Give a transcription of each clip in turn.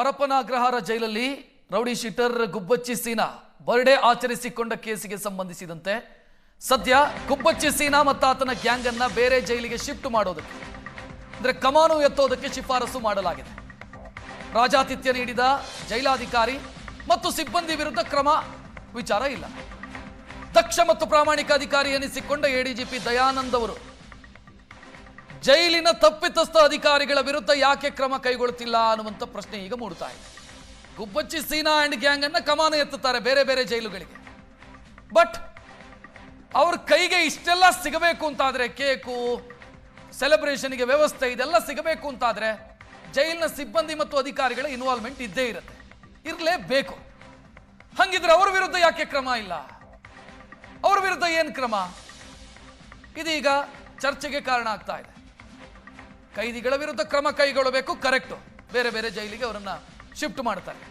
ಪರಪ್ಪನ ಅಗ್ರಹಾರ ಜೈಲಲ್ಲಿ rowdy sheeter Gubbachi Seena birthday ಆಚರಿಸಿಕೊಂಡ ಕೇಸಿಗೆ ಸಂಬಂಧಿಸಿದಂತೆ ಸದ್ಯ ಗುಬ್ಬಚ್ಚಿ ಸೀನಾ ಮತ್ತು ಆತನ ಗ್ಯಾಂಗ್ ಅನ್ನ ಬೇರೆ ಜೈಲಿಗೆ ಶಿಫ್ಟ್ ಮಾಡೋದಕ್ಕೆ, ಅಂದ್ರೆ ಕಮಾನು ಎತ್ತೋದಕ್ಕೆ ಶಿಫಾರಸು ಮಾಡಲಾಗಿದೆ. ರಾಜಾತಿಥ್ಯ ನೀಡಿದ ಜೈಲಾಧಿಕಾರಿ ಮತ್ತು ಸಿಬ್ಬಂದಿ ವಿರುದ್ಧ ಕ್ರಮ ವಿಚಾರ ಇಲ್ಲ. ದಕ್ಷ ಮತ್ತು ಪ್ರಾಮಾಣಿಕ ಅಧಿಕಾರಿ ಎನಿಸಿಕೊಂಡ ಎಡಿಜಿಪಿ ದಯಾನಂದ್ ಅವರು ಜೈಲಿನ ತಪ್ಪಿತಸ್ಥ ಅಧಿಕಾರಿಗಳ ವಿರುದ್ಧ ಯಾಕೆ ಕ್ರಮ ಕೈಗೊಳ್ಳುತ್ತಿಲ್ಲ ಅನ್ನುವಂಥ ಪ್ರಶ್ನೆ ಈಗ ಮೂಡ್ತಾ ಇದೆ. ಗುಬ್ಬಚ್ಚಿ ಸೀನಾ ಆ್ಯಂಡ್ ಗ್ಯಾಂಗ್ ಅನ್ನ ಕಮಾನು ಎತ್ತುತ್ತಾರೆ ಬೇರೆ ಬೇರೆ ಜೈಲುಗಳಿಗೆ. ಬಟ್ ಅವ್ರ ಕೈಗೆ ಇಷ್ಟೆಲ್ಲ ಸಿಗಬೇಕು ಅಂತಾದರೆ ಕೇಕು, ಸೆಲೆಬ್ರೇಷನ್ಗೆ ವ್ಯವಸ್ಥೆ ಇದೆಲ್ಲ ಸಿಗಬೇಕು ಅಂತಾದರೆ ಜೈಲಿನ ಸಿಬ್ಬಂದಿ ಮತ್ತು ಅಧಿಕಾರಿಗಳ ಇನ್ವಾಲ್ವ್ಮೆಂಟ್ ಇದ್ದೇ ಇರುತ್ತೆ. ಇರಲೇಬೇಕು. ಹಂಗಿದ್ರೆ ಅವ್ರ ವಿರುದ್ಧ ಯಾಕೆ ಕ್ರಮ ಇಲ್ಲ? ಅವ್ರ ವಿರುದ್ಧ ಏನು ಕ್ರಮ? ಇದೀಗ ಚರ್ಚೆಗೆ ಕಾರಣ ಆಗ್ತಾ ಇದೆ. ಕೈದಿಗಳ ವಿರುದ್ಧ ಕ್ರಮ ಕೈಗೊಳ್ಳಬೇಕು ಕರೆಕ್ಟು ಬೇರೆ ಬೇರೆ ಜೈಲಿಗೆ ಅವರನ್ನ ಶಿಫ್ಟ್ ಮಾಡ್ತಾರೆ.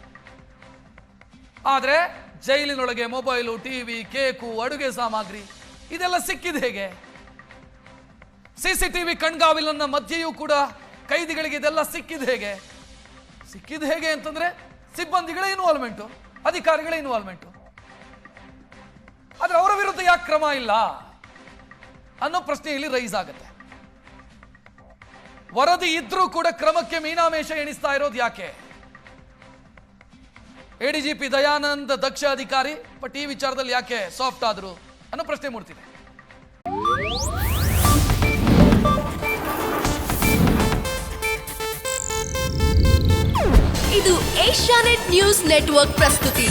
ಆದರೆ ಜೈಲಿನೊಳಗೆ ಮೊಬೈಲು, ಟಿವಿ, ಕೇಕು, ಅಡುಗೆ ಸಾಮಗ್ರಿ, ಇದೆಲ್ಲ ಸಿಕ್ಕಿದ ಹೇಗೆ? ಸಿಸಿಟಿವಿ ಕಣ್ಗಾವಿಲನ್ನ ಮಧ್ಯೆಯೂ ಕೂಡ ಕೈದಿಗಳಿಗೆ ಇದೆಲ್ಲ ಸಿಕ್ಕಿದ ಹೇಗೆ? ಸಿಕ್ಕಿದ ಹೇಗೆ ಅಂತಂದ್ರೆ ಸಿಬ್ಬಂದಿಗಳ ಇನ್ವಾಲ್ವ್ಮೆಂಟು ಅಧಿಕಾರಿಗಳ ಇನ್ವಾಲ್ವ್ಮೆಂಟು ಆದ್ರೆ ಅವರ ವಿರುದ್ಧ ಯಾಕೆ ಕ್ರಮ ಇಲ್ಲ ಅನ್ನೋ ಪ್ರಶ್ನೆ ಇಲ್ಲಿ ರೈಸ್ ಆಗುತ್ತೆ. ವರದಿ ಇದ್ರೂ ಕೂಡ ಕ್ರಮಕ್ಕೆ ಮೀನಾಮೇಷ ಎಣಿಸ್ತಾ ಇರೋದು ಯಾಕೆ? ಎಡಿಜಿಪಿ ದಯಾನಂದ ದಕ್ಷ ಅಧಿಕಾರಿ ಬಟ್ ಈ ವಿಚಾರದಲ್ಲಿ ಯಾಕೆ ಸಾಫ್ಟ್ ಆದ್ರು ಅನ್ನೋ ಪ್ರಶ್ನೆ ಮೂಡ್ತಿದೆ. ಇದು ಏಷ್ಯಾನೆಟ್ ನ್ಯೂಸ್ ನೆಟ್ವರ್ಕ್ ಪ್ರಸ್ತುತಿ.